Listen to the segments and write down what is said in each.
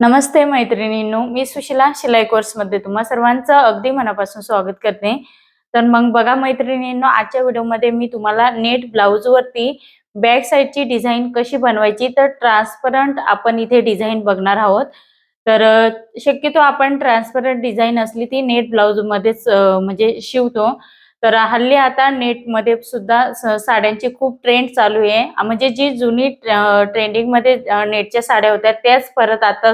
नमस्ते मैत्रिणींनो मी सुशिला शिलाई कोर्समध्ये तुम्हा सर्वांचं अगदी मनापासून स्वागत करते. तर मग बघा मैत्रिणींनो आजच्या व्हिडिओमध्ये मी तुम्हाला नेट ब्लाऊजवरती बॅक साईडची डिझाईन कशी बनवायची तर ट्रान्सपरंट आपण इथे डिझाईन बघणार आहोत. तर शक्यतो आपण ट्रान्सपरंट डिझाईन असली ती नेट ब्लाऊजमध्येच म्हणजे शिवतो. तर हल्ली आता नेटमध्ये सुद्धा स- साड्यांची खूप ट्रेंड चालू आहे. म्हणजे जी जुनी ट्रेंडिंगमध्ये नेटच्या साड्या होत्या त्याच परत आता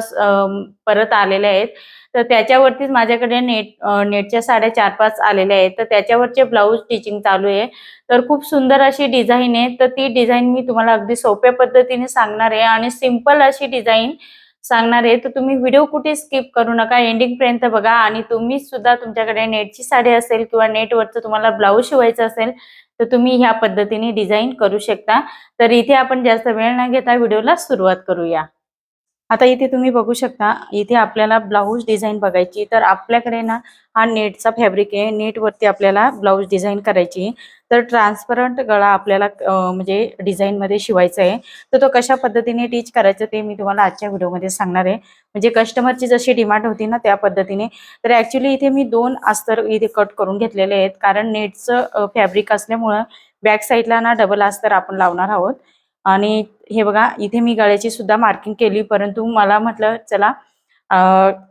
परत आलेल्या आहेत. तर त्याच्यावरतीच माझ्याकडे नेट नेटच्या साड्या चार पाच आलेल्या आहेत. तर त्याच्यावरचे ब्लाऊज स्टिचिंग चालू आहे. तर खूप सुंदर अशी डिझाईन आहे. तर ती डिझाईन मी तुम्हाला अगदी सोप्या पद्धतीने सांगणार आहे. आणि सिंपल अशी डिझाईन सांगणार आहे तर तुम्ही व्हिडिओ कुठे स्किप करू नका. एंडिंग पर्यंत बघा आणि तुम्ही सुद्धा तुमच्याकडे नेटची साडी असेल किंवा नेटवरचं तुम्हाला ब्लाऊज शिवायचं असेल तर तुम्ही ह्या पद्धतीने डिझाईन करू शकता. तर इथे आपण जास्त वेळ न घेता व्हिडिओला सुरुवात करूया. आता इथे तुम्ही बघू शकता इथे आपल्याला ब्लाऊज डिझाईन बघायची तर आपल्याकडे ना हा नेटचा फॅब्रिक आहे नेटवरती आपल्याला ब्लाऊज डिझाईन करायची. तर ट्रान्सपरंट गळा आपल्याला म्हणजे डिझाईन मध्ये शिवायचा आहे. तर तो कशा पद्धतीने टीच करायचं ते मी तुम्हाला आजच्या व्हिडिओमध्ये सांगणार आहे. म्हणजे कस्टमरची जशी डिमांड होती ना त्या पद्धतीने. तर ॲक्च्युली इथे मी दोन अस्तर इथे कट करून घेतलेले आहेत. कारण नेटचं फॅब्रिक असल्यामुळं बॅक साईडला ना डबल अस्तर आपण लावणार आहोत. आणि हे बघा इथे मी गळ्याची सुद्धा मार्किंग केली परंतु मला म्हटलं चला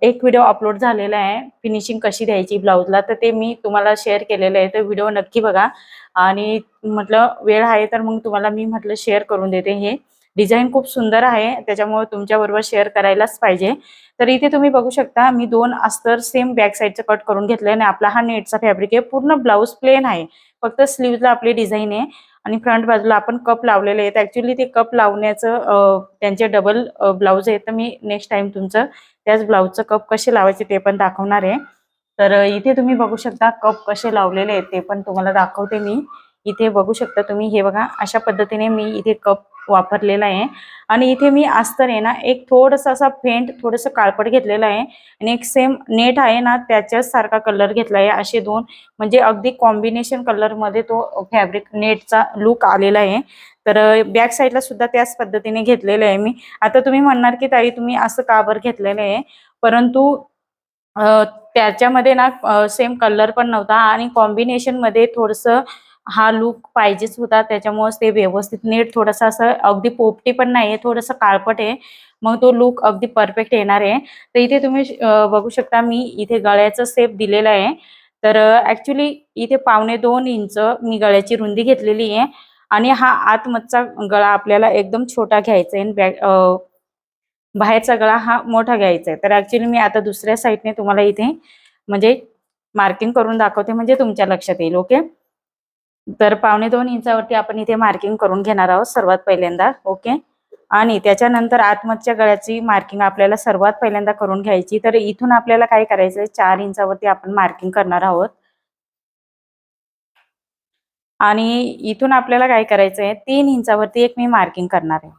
एक व्हिडिओ अपलोड झालेला आहे. फिनिशिंग कशी द्यायची ब्लाऊजला तर ते मी तुम्हाला शेअर केलेलं आहे. तर व्हिडिओ नक्की बघा. आणि म्हटलं वेळ आहे तर मग तुम्हाला मी म्हटलं शेअर करून देते. हे डिझाईन खूप सुंदर आहे. त्याच्यामुळे तुमच्याबरोबर शेअर करायलाच पाहिजे. तर इथे तुम्ही बघू शकता मी दोन अस्तर सेम बॅक साईडचं कट करून घेतलं आणि आपला हा नेटचा फॅब्रिक आहे. पूर्ण ब्लाऊज प्लेन आहे. फक्त स्लीवला आपली डिझाईन आहे. आणि फ्रंट बाजूला आपण कप लावलेले आहेत. ऍक्च्युली ते कप लावण्याचं त्यांचे डबल ब्लाऊज आहे. तर मी नेक्स्ट टाइम तुमचं त्याच ब्लाऊजचं कप कसे लावायचे ते पण दाखवणार आहे. तर इथे तुम्ही बघू शकता कप कसे लावलेले आहेत ते पण तुम्हाला दाखवते मी. इथे बघू शकता तुम्ही. हे बघा अशा पद्धतीने मी इथे कप वापरलेला आहे. आणि इथे मी अस्तर आहे ना एक थोडंसं असा फेंट थोडंसं काळपट घेतलेला आहे. आणि एक सेम नेट आहे ना त्याच्याच सारखा कलर घेतला आहे. असे दोन म्हणजे अगदी कॉम्बिनेशन कलरमध्ये तो फॅब्रिक नेटचा लुक आलेला आहे. तर बॅक साईडला सुद्धा त्याच पद्धतीने घेतलेलं आहे मी. आता तुम्ही म्हणणार की ताई तुम्ही असं का बरं घेतलेलं आहे? परंतु त्याच्यामध्ये ना सेम कलर पण नव्हता. आणि कॉम्बिनेशनमध्ये थोडंसं हा लुक पाहिजेच होता. त्याच्यामुळे ते व्यवस्थित नीट थोडंसं असं अगदी पोपटी पण नाही आहे थोडंसं काळपट आहे. मग तो लुक अगदी परफेक्ट येणार आहे. तर इथे तुम्ही बघू शकता मी इथे गळ्याचं सेप दिलेला आहे. तर ॲक्च्युली इथे पावणे दोन इंच मी गळ्याची रुंदी घेतलेली आहे. आणि हा आतमधचा गळा आपल्याला एकदम छोटा घ्यायचा आहे. बॅक बाहेरचा गळा हा मोठा घ्यायचा आहे. तर ऍक्च्युली मी आता दुसऱ्या साईडने तुम्हाला इथे म्हणजे मार्किंग करून दाखवते. म्हणजे तुमच्या लक्षात येईल. ओके तर पावणे दोन इंचावरती आपण इथे मार्किंग करून घेणार आहोत सर्वात पहिल्यांदा ओके आणि त्याच्यानंतर आतमधच्या गळ्याची मार्किंग आपल्याला सर्वात पहिल्यांदा करून घ्यायची. तर इथून आपल्याला काय करायचंय? चार इंचावरती आपण मार्किंग करणार आहोत. आणि इथून आपल्याला काय करायचंय? तीन इंचावरती एक मी मार्किंग करणार आहे.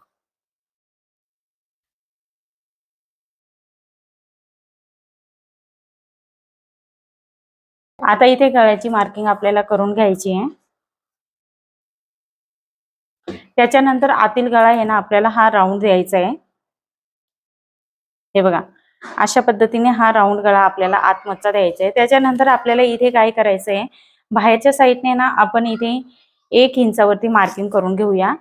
आता इथे गळ्याची मार्किंग आपल्याला करून घ्यायची आहे. त्याच्यानंतर आतील गळा आहे ना आपल्याला हा राऊंड द्यायचा आहे. हे बघा अशा पद्धतीने हा राऊंड गळा आपल्याला आतमधचा द्यायचा आहे. त्याच्यानंतर आपल्याला इथे काय करायचं आहे बाहेरच्या साईडने ना आपण इथे एक इंचावरती मार्किंग करून घेऊया.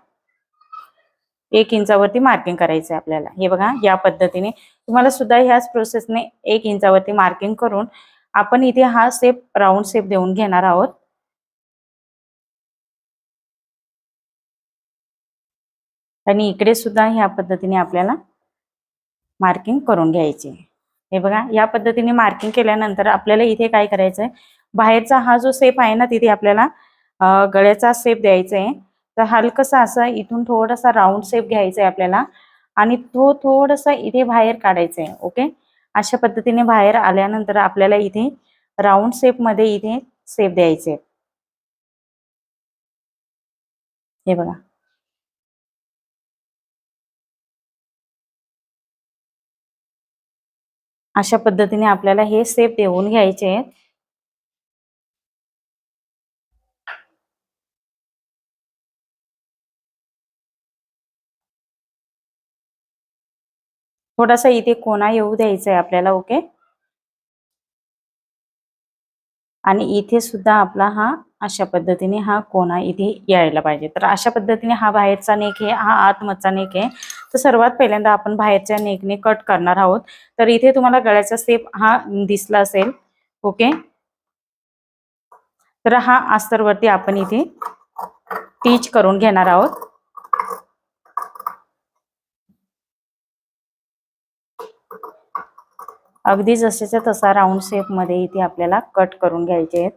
एक इंचावरती मार्किंग करायचं आहे आपल्याला. हे बघा या पद्धतीने. तुम्हाला सुद्धा ह्याच प्रोसेसने एक इंचावरती मार्किंग करून आपण इथे हा सेप राऊंड सेप देऊन घेणार आहोत. आणि इकडे सुद्धा ह्या पद्धतीने आपल्याला मार्किंग करून घ्यायची. हे बघा या पद्धतीने मार्किंग केल्यानंतर आपल्याला इथे काय करायचंय? बाहेरचा हा जो सेप आहे ना तिथे आपल्याला गळ्याचा सेप द्यायचा आहे तर हलकसा असा इथून थोडासा राऊंड सेप घ्यायचा आहे आपल्याला आणि तो थोडासा इथे बाहेर काढायचा आहे ओके अशा पद्धतीने बाहेर आल्यानंतर आपल्याला इथे राऊंड शेपमध्ये इथे सेप द्यायचे हे बघा. अशा पद्धतीने आपल्याला हे स्टेप देऊन घ्यायचे आहेत. थोडासा इथे कोणा येऊ द्यायचा आहे आपल्याला ओके आणि इथे सुद्धा आपला हा अशा पद्धतीने हा कोणा इथे यायला पाहिजे. तर अशा पद्धतीने हा बाहेरचा नेक आहे हा आतमधचा नेक आहे. तर सर्वात पहिल्यांदा आपण बाहेरच्या नेकने कट करणार आहोत. तर इथे तुम्हाला गळ्याचा सेप हा दिसला असेल ओके? तर हा अस्तरवरती आपण इथे टीच करून घेणार आहोत. अगदी जसेच्या तसा राऊंड शेपमध्ये इथे आपल्याला कट करून घ्यायचे आहेत.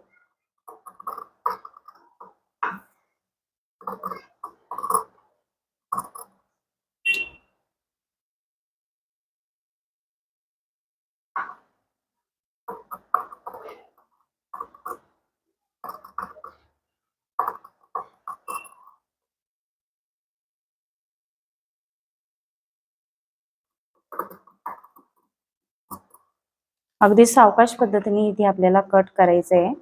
अगदी सावकाश पद्धतीने इथे आपल्याला कट करायचं आहे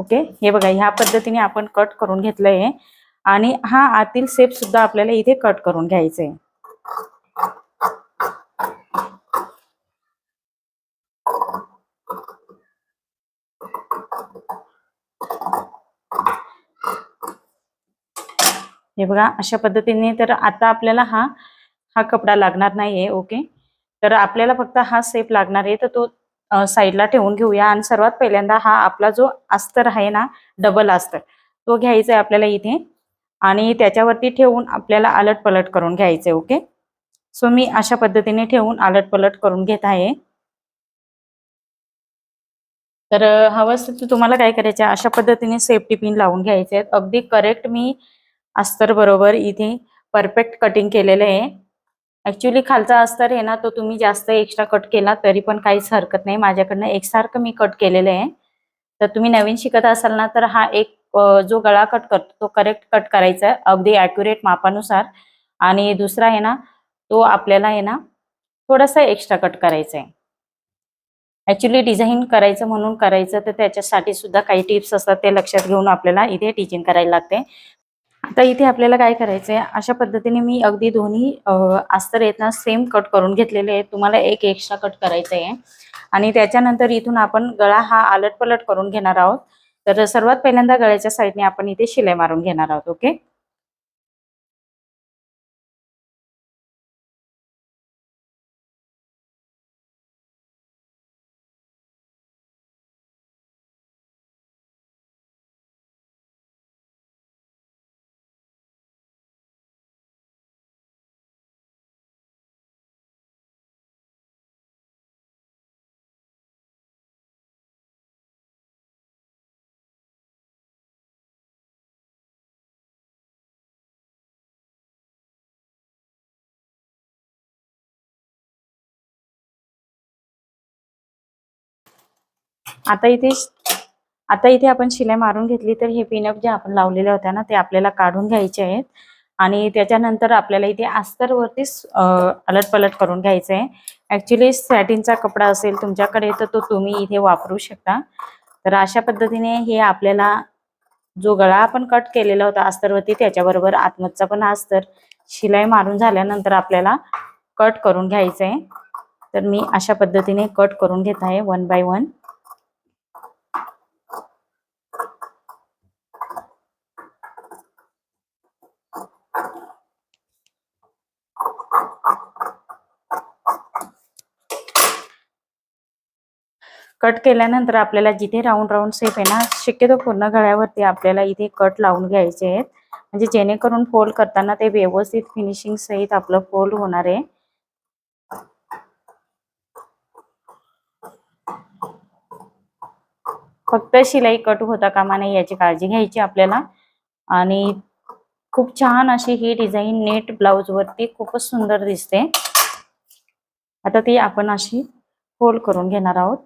ओके? हे बघा ह्या पद्धतीने आपण कट करून घेतलंय आणि हा आतील सेप सुद्धा आपल्याला इथे कट करून घ्यायचा आहे हे बघा अशा पद्धतीने तर आता आपल्याला हा हा कपडा लागणार नाहीये ओके? तर आपल्याला फक्त हा सेप लागणार आहे तर तो साईडला ठेवून घेऊया. आणि सर्वात पहिल्यांदा हा आपला जो अस्तर आहे ना डबल अस्तर तो घ्यायचा आहे आपल्याला इथे. आणि त्याच्यावरती ठेवून आपल्याला अलट पलट करून आहे ओके? सो मी अशा पद्धतीने ठेवून अलट पलट करून घेत आहे. तर हवं असेल तर तुम्हाला काय करायचं अशा पद्धतीने सेफ्टी पिन लावून घ्यायचे आहेत अगदी करेक्ट मी अस्तर बरोबर इथे परफेक्ट कटिंग केलेलं आहे ऍक्च्युली खालचा अस्तर आहे ना तो तुम्ही जास्त एक्स्ट्रा कट केला तरी पण काहीच हरकत नाही. माझ्याकडनं एकसारखं मी कट केलेलं आहे. तर तुम्ही नवीन शिकत असाल ना तर हा एक जो गळा कट करतो तो करेक्ट कट करायचा आहे. अगदी ॲक्युरेट मापानुसार. आणि दुसरा आहे ना तो आपल्याला आहे ना थोडासा एक्स्ट्रा कट करायचा आहे. ॲक्च्युली डिझाईन करायचं म्हणून करायचं तर त्याच्यासाठी सुद्धा काही टिप्स असतात ते लक्षात घेऊन आपल्याला इथे टिचिंग करायला लागते. आता इथे आपल्याला काय करायचंय? अशा पद्धतीने मी अगदी दोन्ही अस्तर आहेत ना सेम कट करून घेतलेले आहेत. तुम्हाला एक एक्स्ट्रा कट करायचं आहे आणि त्याच्यानंतर इथून आपण गळा हा आलट पलट करून घेणार आहोत. तर सर्वात पहिल्यांदा गळ्याच्या साईडने आपण इथे शिलाई मारून घेणार आहोत ओके आता इथे आता इथे आपण शिलाई मारून घेतली तर हे पिनअप जे आपण लावलेले होत्या ना ते आपल्याला काढून घ्यायचे आहेत. आणि त्याच्यानंतर आपल्याला इथे अस्तरवरतीच अलट पलट करून घ्यायचं आहे. ॲक्च्युली सॅटिनचा कपडा असेल तुमच्याकडे तर तो तुम्ही इथे वापरू शकता. तर अशा पद्धतीने हे आपल्याला जो गळा आपण कट केलेला होता अस्तरवरती त्याच्याबरोबर आत्मचा पण अस्तर शिलाई मारून झाल्यानंतर आपल्याला कट करून घ्यायचं आहे. तर मी अशा पद्धतीने कट करून घेत आहे वन बाय वन. कट केल्यानंतर आपल्याला जिथे राऊंड राऊंड शेप आहे ना शक्यतो पूर्ण गळ्यावरती आपल्याला इथे कट लावून घ्यायचे आहेत. म्हणजे जेणेकरून फोल्ड करताना ते व्यवस्थित फिनिशिंग सहित आपलं फोल्ड होणार आहे. फक्त शिलाई कट होता कामा नाही याची काळजी घ्यायची आपल्याला. आणि खूप छान अशी ही डिझाईन नेट ब्लाउज वरती खूपच सुंदर दिसते. आता ती आपण अशी फोल्ड करून घेणार आहोत.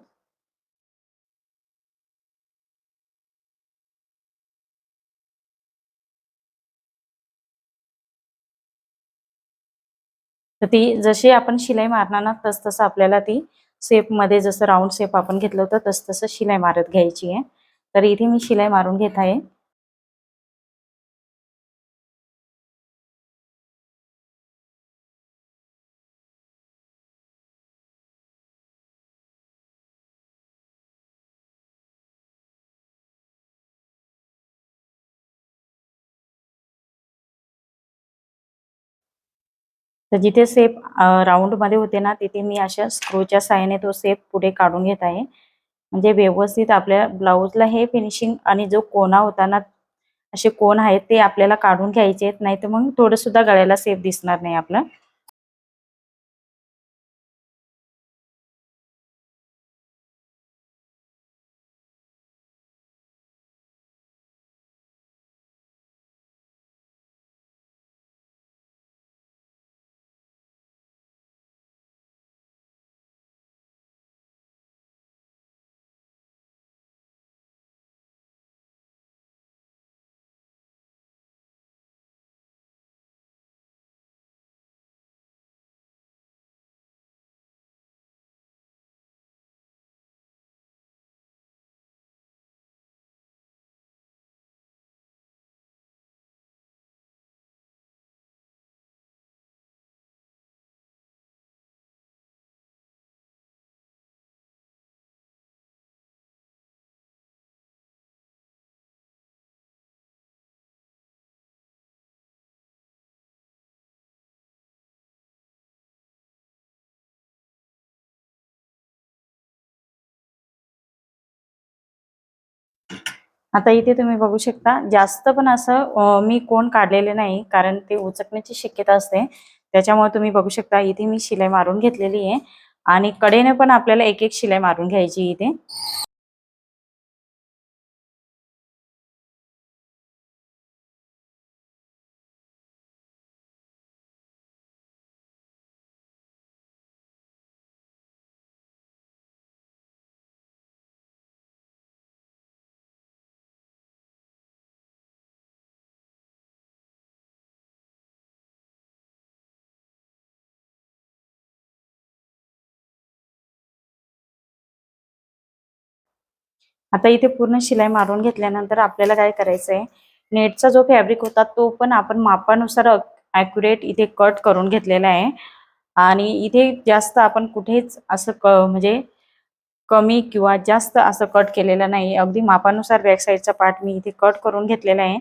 तर ती जशी आपण शिलाई मारणार ना तस तसं आपल्याला ती सेपमध्ये जसं राऊंड सेप आपण घेतलं होतं तस तसं शिलाई मारत घ्यायची आहे. तर इथे मी शिलाई मारून घेत आहे. तर जिथे सेप राऊंडमध्ये होते ना तिथे मी अशा स्क्रूच्या साह्याने तो सेप पुढे काढून घेत आहे. म्हणजे व्यवस्थित आपल्या ब्लाऊजला हे फिनिशिंग आणि जो कोना होता ना असे कोण आहेत ते आपल्याला काढून घ्यायचे आहेत नाही तर मग थोडं सुद्धा गळ्याला सेफ दिसणार नाही आपलं. आता इथे तुम्ही बघू शकता जास्त पण असं मी कोण काढलेले नाही कारण ते उचकण्याची शक्यता असते. त्याच्यामुळे तुम्ही बघू शकता इथे मी शिलाई मारून घेतलेली आहे. आणि कडेने पण आपल्याला एक एक शिलाई मारून घ्यायची इथे. आता इथे पूर्ण शिलाई मारून घेतल्यानंतर आपल्याला काय करायचं आहे नेटचा जो फॅब्रिक होता तो पण आपण मापानुसार ॲक्युरेट इथे कट करून घेतलेला आहे. आणि इथे जास्त आपण कुठेच असं क म्हणजे कमी किंवा जास्त असं कट केलेलं नाही. अगदी मापानुसार बॅक साईडचा पार्ट मी इथे कट करून घेतलेला आहे.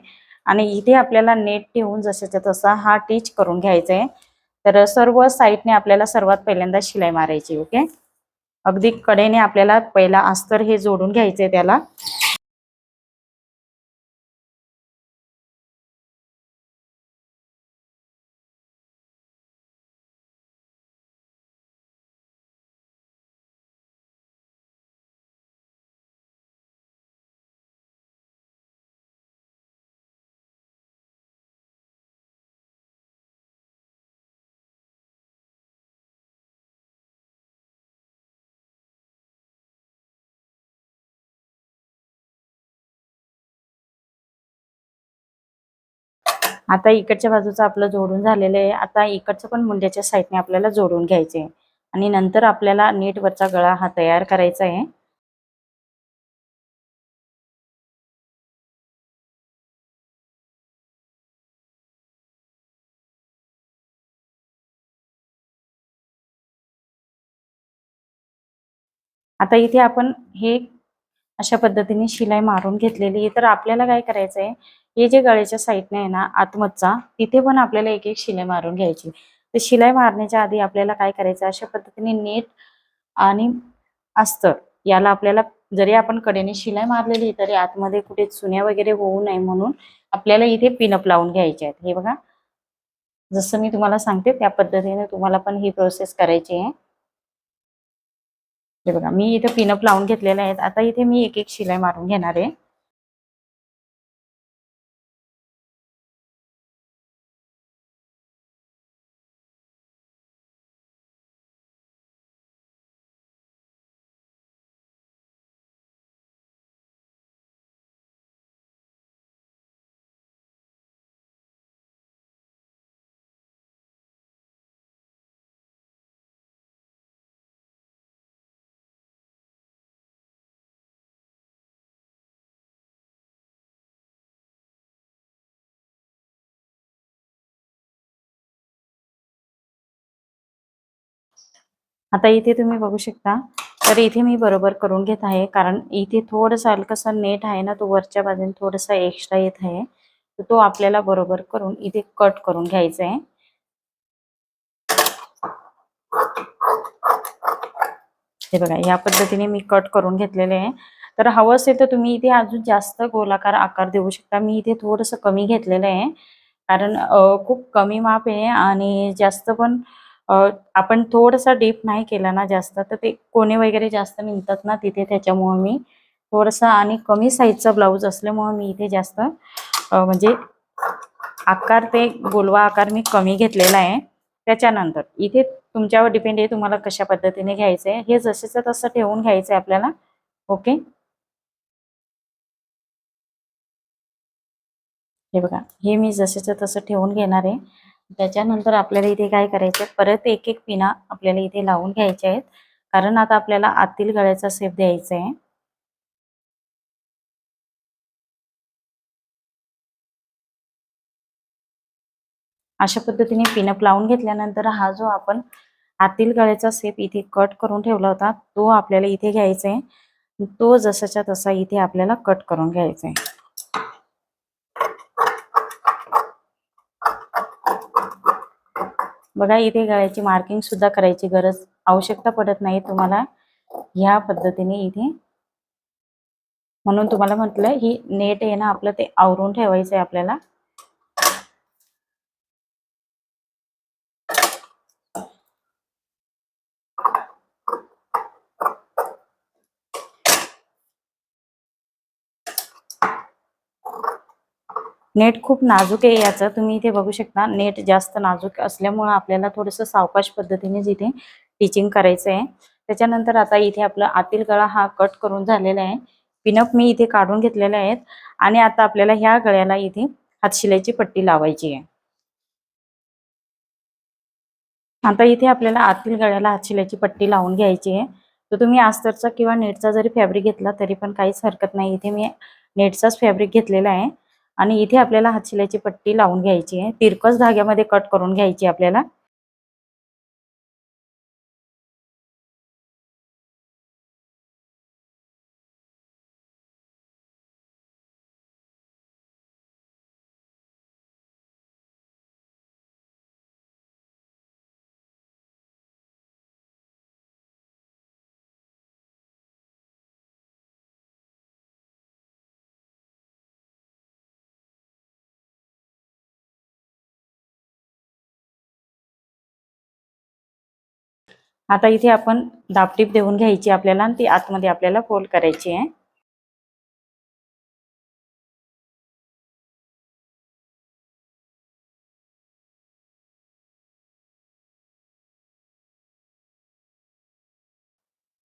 आणि इथे आपल्याला नेट ठेवून जशाच्या तसा हा टीच करून घ्यायचा आहे. तर सर्व साईडने आपल्याला सर्वात पहिल्यांदा शिलाई मारायची ओके अगदी कडेने आपल्याला पहिला अस्तर हे जोडून घ्यायचे त्याला. आता इकडच्या बाजूचं आपलं जोडून झालेलं आहे. आता इकडचं पण मुंड्याच्या साईडने आपल्याला जोडून घ्यायचे आहे आणि नंतर आपल्याला नीटवरचा गळा हा तयार करायचा आहे. आता इथे आपण हे अशा पद्धतीने शिलाई मारून घेतलेली आहे. तर आपल्याला काय करायचं आहे हे जे गळ्याच्या साईडने आहे ना आतमधचा तिथे पण आपल्याला एक एक शिलाई मारून घ्यायची. तर शिलाई मारण्याच्या आधी आपल्याला काय करायचं अशा पद्धतीने नीट आणि अस्तर याला आपल्याला जरी आपण कडेने शिलाई मारलेली तरी आतमध्ये कुठे चुन्या वगैरे होऊ नये म्हणून आपल्याला इथे पिनअप लावून घ्यायचे आहेत. हे बघा. जसं मी तुम्हाला सांगते त्या पद्धतीने तुम्हाला पण ही प्रोसेस करायची आहे. हे बघा मी इथे पिनअप लावून घेतलेले आहेत. आता इथे मी एक एक शिलाई मारून घेणार आहे. आता इथे तुम्ही बघू शकता. तर इथे मी बरोबर करून घेत आहे. कारण इथे थोडंसं हलकंसं नेट आहे ना तो वरच्या बाजूने थोडंसं एक्स्ट्रा येत आहे. तर तो आपल्याला बरोबर करून इथे कट करून घ्यायचा आहे हे बघा या पद्धतीने मी कट करून घेतलेले आहे. तर हवं असेल तर तुम्ही इथे अजून जास्त गोलाकार आकार देऊ शकता. मी इथे थोडस कमी घेतलेलं आहे. कारण खूप कमी माप आहे आणि जास्त पण आपण थोडंसं डीप नाही केला ना जास्त तर ते कोणी वगैरे जास्त निघतात ना तिथे त्याच्यामुळे मी थोडंसं आणि कमी साईजचा ब्लाऊज असल्यामुळे मी इथे जास्त म्हणजे आकार ते गोलवा आकार मी कमी घेतलेला आहे. त्याच्यानंतर इथे तुमच्यावर डिपेंड आहे तुम्हाला कशा पद्धतीने घ्यायचं आहे. हे जसेचं तसं ठेवून घ्यायचं आहे आपल्याला. ओके? हे बघा हे मी जसेचं तसं ठेवून घेणार आहे. त्याच्यानंतर आपल्याला इथे काय करायचं परत एक एक पिना आपल्याला इथे लावून घ्यायच्या आहेत. कारण आता आपल्याला आतील गळ्याचा सेप द्यायचा आहे. अशा पद्धतीने पिनअप लावून घेतल्यानंतर हा जो आपण आतील गळ्याचा सेप इथे कट करून ठेवला होता तो आपल्याला इथे घ्यायचा आहे. तो जसाच्या तसा इथे आपल्याला कट करून घ्यायचा आहे. बघा इथे गळ्याची मार्किंग सुद्धा करायची गरज आवश्यकता पडत नाही तुम्हाला. ह्या पद्धतीने इथे. म्हणून तुम्हाला म्हटलं ही नेट आहे ना आपलं ते आवरून ठेवायचं आहे आपल्याला. नेट खूप नाजूक आहे याचं. तुम्ही इथे बघू शकता नेट जास्त नाजूक असल्यामुळं आपल्याला थोडंसं सावकाश पद्धतीनेच इथे टिचिंग करायचं आहे. त्याच्यानंतर आता इथे आपला आतील गळा हा कट करून झालेला आहे. पिनअप मी इथे काढून घेतलेले आहेत. आणि आता आपल्याला ह्या गळ्याला इथे हातशिलाईची पट्टी लावायची आहे. आता इथे आपल्याला आतील गळ्याला हातशिलाईची पट्टी लावून घ्यायची आहे. तर तुम्ही आस्तरचा किंवा नेटचा जरी फॅब्रिक घेतला तरी पण काहीच हरकत नाही. इथे मी नेटचाच फॅब्रिक घेतलेला आहे. आणि इथे आपल्याला हातशिलाईची पट्टी लावून घ्यायची आहे. तिरकस धाग्यामध्ये कट करून घ्यायची आपल्याला. आता इथे आपण दापटीप देऊन घ्यायची आपल्याला आणि ती आतमध्ये आपल्याला फोल्ड करायची आहे.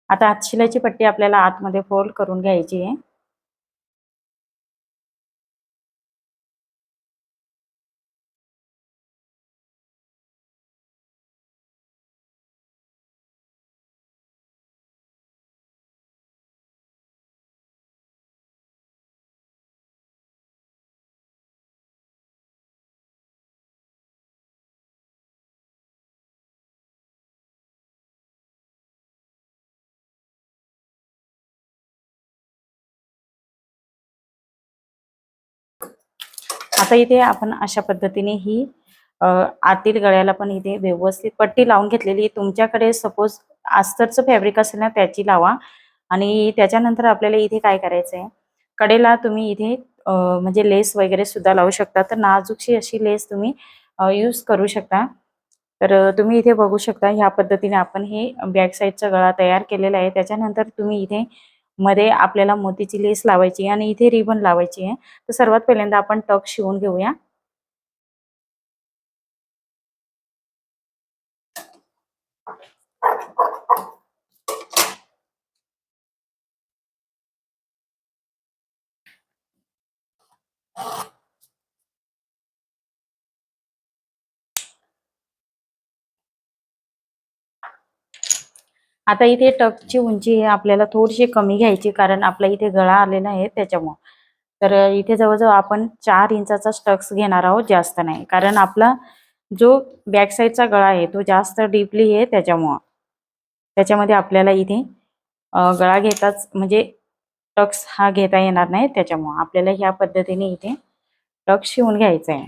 आता आतशिलाची पट्टी आपल्याला आतमध्ये फोल्ड करून घ्यायची आहे. आता इथे आपण अशा पद्धतीने ही आतील गळ्याला पण इथे व्यवस्थित पट्टी लावून घेतलेली. तुमच्याकडे सपोज आस्तरचं फॅब्रिक असेल ना त्याची लावा. आणि त्याच्यानंतर आपल्याला इथे काय करायचं आहे कडेला तुम्ही इथे म्हणजे लेस वगैरे सुद्धा लावू शकता. तर नाजूकशी अशी लेस तुम्ही यूज करू शकता. तर तुम्ही इथे बघू शकता ह्या पद्धतीने आपण हे बॅक साईडचा गळा तयार केलेला आहे. त्याच्यानंतर तुम्ही इथे मध्ये आपल्याला मोतीची लेस लावायची आणि इथे रिबन लावायची आहे. तर सर्वात पहिल्यांदा आपण टक शिवून घेऊया. आता इथे टकची उंची आपल्याला थोडीशी कमी घ्यायची कारण आपला इथे गळा आलेला आहे त्याच्यामुळं. तर इथे जवळजवळ आपण चार इंचाचा स्टक्स घेणार आहोत जास्त नाही. कारण आपला जो बॅक साईडचा गळा आहे तो जास्त डीपली आहे त्याच्यामुळं. त्याच्यामध्ये आपल्याला इथे गळा घेताच म्हणजे टक्स हा घेता येणार नाही त्याच्यामुळं. आपल्याला ह्या पद्धतीने इथे टक्स शिवून घ्यायचा आहे.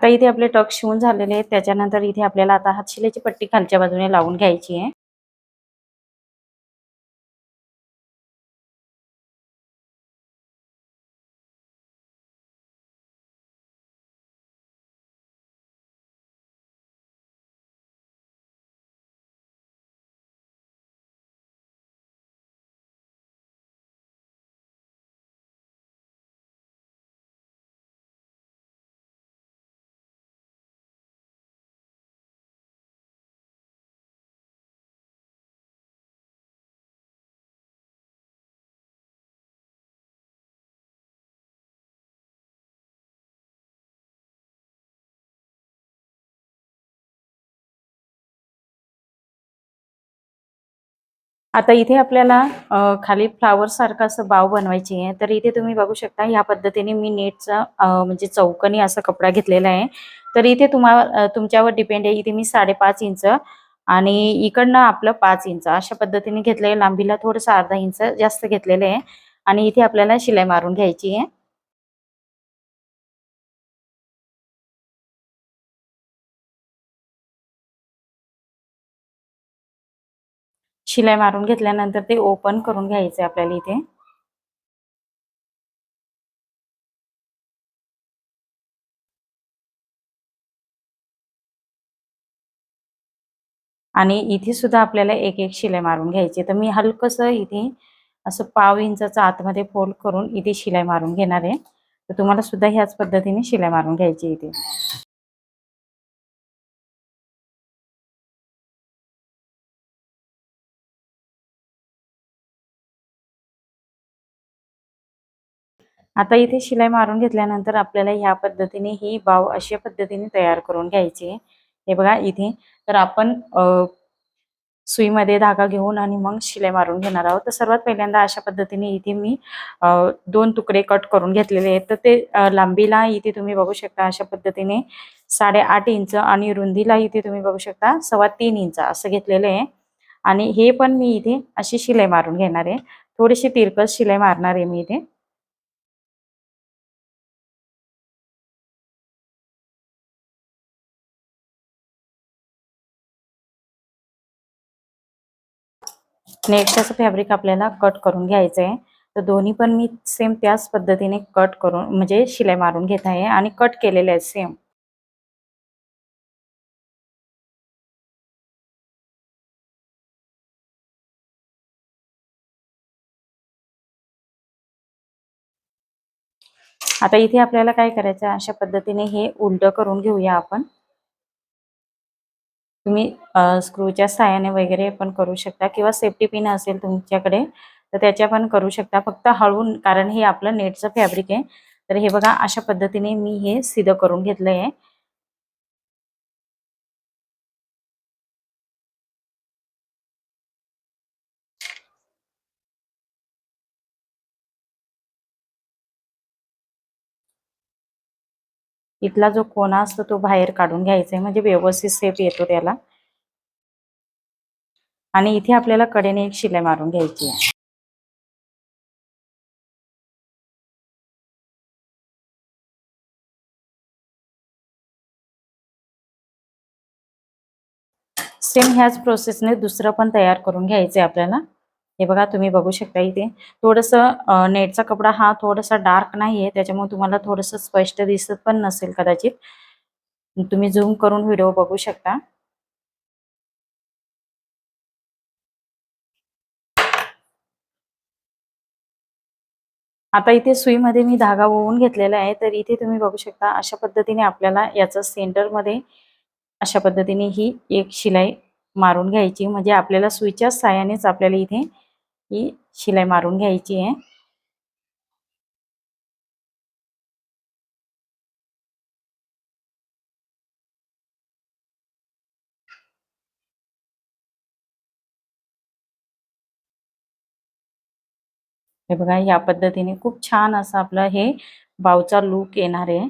आता इथे आपले टक शिवून झालेले आहेत. त्याच्यानंतर इथे आपल्याला आता हातशिलेची पट्टी खालच्या बाजूने लावून घ्यायची आहे. आता इथे आपल्याला खाली फ्लावर सारखं असं बाव बनवायची आहे. तर इथे तुम्ही बघू शकता ह्या पद्धतीने मी नेटचा म्हणजे चौकनी असा कपडा घेतलेला आहे. तर इथे तुम्हाला तुमच्यावर डिपेंड आहे. इथे मी साडेपाच इंच आणि इकडनं आपलं पाच इंच. अशा पद्धतीने घेतलंय. लांबीला थोडंसं अर्धा इंच जास्त घेतलेलं आहे. आणि इथे आपल्याला शिलाई मारून घ्यायची आहे. शिलाई मारून घेतल्यानंतर ते ओपन करून घ्यायचे आपल्याला इथे. आणि इथे सुद्धा आपल्याला एक एक शिलाई मारून घ्यायची. तर मी हलकस इथे असं पाव इंचाचा आतमध्ये फोल्ड करून इथे शिलाई मारून घेणार आहे. तर तुम्हाला सुद्धा ह्याच पद्धतीने शिलाई मारून घ्यायची इथे. आता इथे शिलाई मारून घेतल्यानंतर आपल्याला ह्या पद्धतीने ही बाव अशा पद्धतीने तयार करून घ्यायची हे बघा इथे तर आपण सुईमध्ये धागा घेऊन आणि मग शिलाई मारून घेणार आहोत. तर सर्वात पहिल्यांदा अशा पद्धतीने इथे मी दोन तुकडे कट करून घेतलेले आहेत. तर ते लांबीला इथे तुम्ही बघू शकता अशा पद्धतीने साडेआठ इंच आणि रुंदीला इथे तुम्ही बघू शकता सव्वा तीन इंच असं घेतलेलं आहे. आणि हे पण मी इथे अशी शिलाई मारून घेणार आहे. थोडीशी तिरकस शिलाई मारणार आहे मी इथे. नेक्स्टचं फॅब्रिक आपल्याला कट करून घ्यायचं आहे तर दोन्ही पण मी सेम त्याच पद्धतीने कट करून म्हणजे शिलाई मारून घेत आहे आणि कट केलेले आहे सेम आता इथे आपल्याला काय करायचं? अशा पद्धतीने हे उलट करून घेऊया आपण. तुम्ही स्क्रूच्या साहाय्याने वगैरे पण करू शकता किंवा सेफ्टी पिन असेल तुमच्याकडे तर त्याच्या पण करू शकता. फक्त हळून कारण हे आपलं नेटचं फॅब्रिक आहे. तर हे बघा अशा पद्धतीने मी हे सिधं करून घेतलं आहे इथला जो कोणा असतो तो बाहेर काढून घ्यायचा आहे म्हणजे व्यवस्थित सेफ येतो त्याला. आणि इथे आपल्याला कडेने एक शिलाई मारून घ्यायची आहे. सेम ह्याच प्रोसेसने दुसरं पण तयार करून घ्यायचं आहे आपल्याला. हे बघा तुम्ही बघू शकता इथे. थोडंसं नेटचा कपडा हा थोडासा डार्क नाही आहे त्याच्यामुळे तुम्हाला थोडंसं स्पष्ट दिसत पण नसेल कदाचित. तुम्ही झूम करून व्हिडिओ बघू शकता. आता इथे सुईमध्ये मी धागा ओवून घेतलेला आहे तर इथे तुम्ही बघू शकता अशा पद्धतीने आपल्याला याचा सेंटरमध्ये अशा पद्धतीने ही एक शिलाई मारून घ्यायची. म्हणजे आपल्याला सुईच्या साहाय्यानेच आपल्याला इथे ही शिलाई मारून घ्यायची आहे. हे बघा या पद्धतीने खूप छान असं आपलं हे बावचा लूक येणार आहे.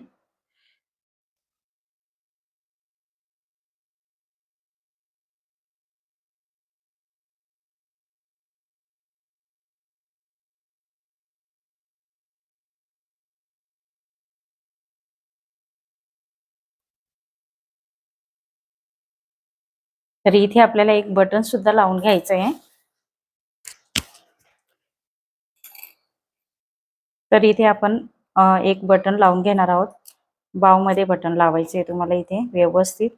तर इथे आपल्याला एक बटन सुद्धा लावून घ्यायचं आहे तर इथे आपण एक बटन लावून घेणार आहोत. बावमध्ये बटन लावायचे आहे तुम्हाला इथे व्यवस्थित.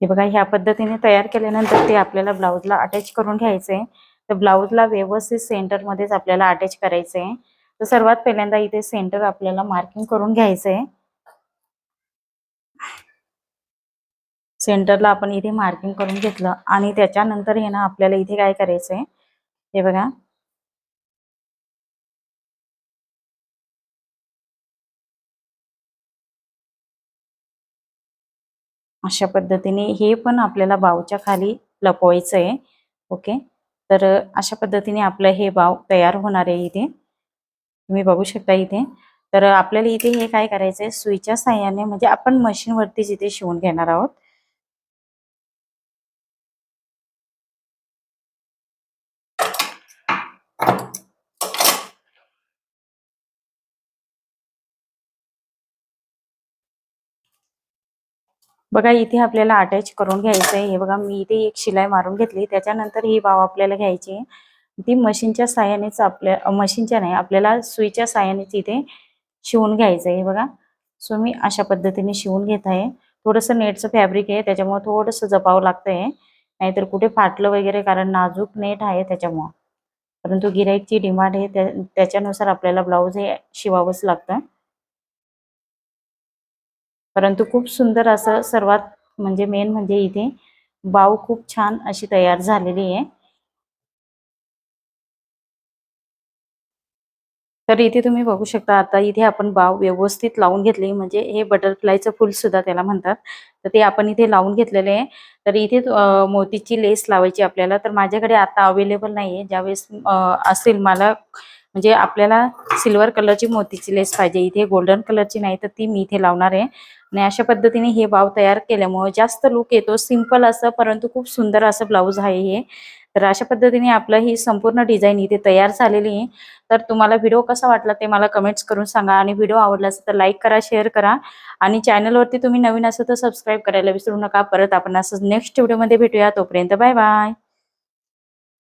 हे बघा ह्या पद्धतीने तयार केल्यानंतर ते आपल्याला ब्लाऊजला अटॅच करून घ्यायचं. आहे तर ब्लाऊजला व्यवस्थित सेंटरमध्येच आपल्याला अटॅच करायचं. आहे तर सर्वात पहिल्यांदा इथे सेंटर आपल्याला मार्किंग करून घ्यायचं. आहे सेंटरला आपण इथे मार्किंग करून घेतलं आणि त्याच्यानंतर हे ना आपल्याला इथे काय करायचंय? हे बघा. अशा पद्धतीने हे पण आपल्याला बावच्या खाली लपवायचं आहे ओके तर अशा पद्धतीने आपलं हे बाव तयार होणार आहे इथे. तुम्ही बघू शकता इथे. तर आपल्याला इथे हे काय करायचंय? सुईच्या साह्याने म्हणजे आपण मशीनवरती जिथे शिवून घेणार आहोत बघा इथे आपल्याला अटॅच करून घ्यायचं आहे हे बघा मी इथे एक शिलाई मारून घेतली. त्याच्यानंतर ही बाव आपल्याला घ्यायची आहे. ती मशीनच्या साह्यानेच आपल्या मशीनच्या नाही आपल्याला सुईच्या साह्यानेच इथे शिवून घ्यायचं आहे बघा सो मी अशा पद्धतीने शिवून घेत आहे. थोडंसं नेटचं फॅब्रिक आहे त्याच्यामुळे थोडंसं जपावं लागतंय. नाहीतर कुठे फाटलं वगैरे कारण नाजूक नेट आहे त्याच्यामुळं. परंतु गिराईकची डिमांड आहे त्याच्यानुसार आपल्याला ब्लाऊज हे शिवावंच लागतं. परंतु खूप सुंदर असं सर्वात म्हणजे मेन म्हणजे इथे बाव खूप छान अशी तयार झालेली आहे. तर इथे तुम्ही बघू शकता आता इथे आपण बाव व्यवस्थित लावून घेतली म्हणजे हे बटरफ्लायचं फुल सुद्धा त्याला म्हणतात. तर ते आपण इथे लावून घेतलेले आहे. तर इथे मोतीची लेस लावायची आपल्याला. तर माझ्याकडे आता अवेलेबल नाही आहे ज्यावेळेस असेल मला म्हणजे आपल्याला सिल्वर कलरची मोतीची लेस पाहिजे. इथे गोल्डन कलरची नाही तर ती मी इथे लावणार आहे. आणि अशा पद्धतीने हे बाव तयार केल्यामुळे जास्त लुक येतो. सिंपल असं परंतु खूप सुंदर असं ब्लाऊज आहे हे. तर अशा पद्धतीने आपलं ही संपूर्ण डिझाईन इथे तयार झालेली आहे. तर तुम्हाला व्हिडिओ कसा वाटला ते मला कमेंट्स करून सांगा. आणि व्हिडिओ आवडला असेल तर लाईक करा शेअर करा. आणि चॅनलवरती तुम्ही नवीन असं तर सबस्क्राईब करायला विसरू नका. परत आपण असं नेक्स्ट व्हिडिओमध्ये भेटूया. तोपर्यंत बाय बाय.